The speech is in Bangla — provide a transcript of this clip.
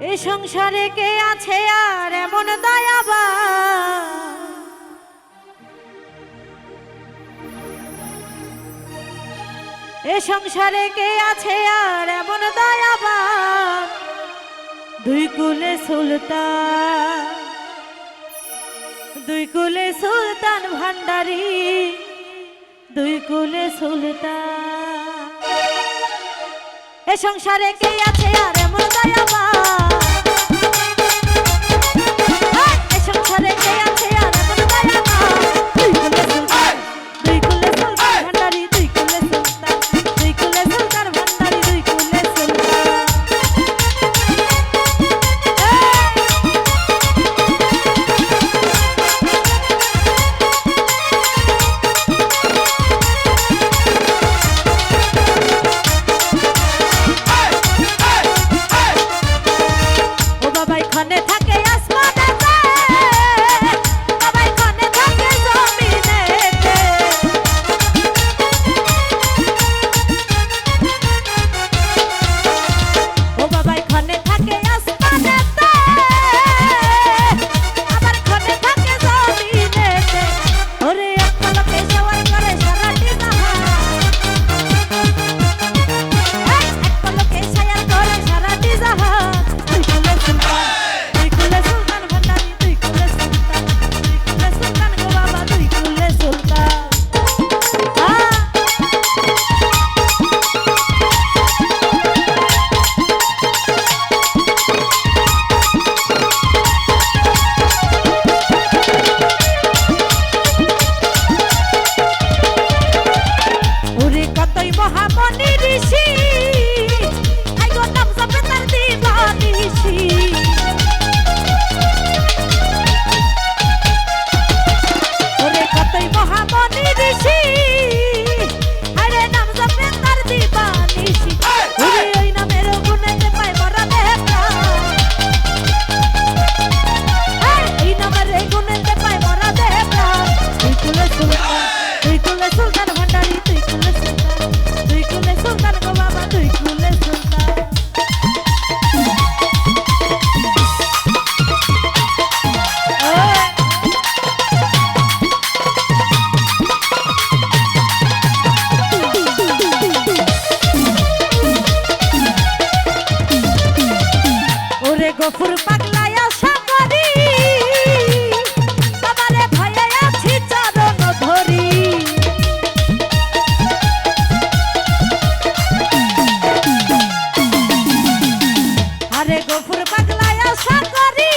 এ সংসারে কে আছে আর এমন দয়াবা এ সংসারে কে আছে আর এমন দয়াবা দুই কুলে সুলতান, দুই কুলে সুলতান ভান্ডারী, দুই কুলে সুলতান। এ সংসারে কে আছে আর এমন দয়াবা এ মনে থাকে গফুর পাগলায় আশা করি। বাবারে ভয়ে আছি চরণ ধরি। আরে গফুর পাগলায় আশা করি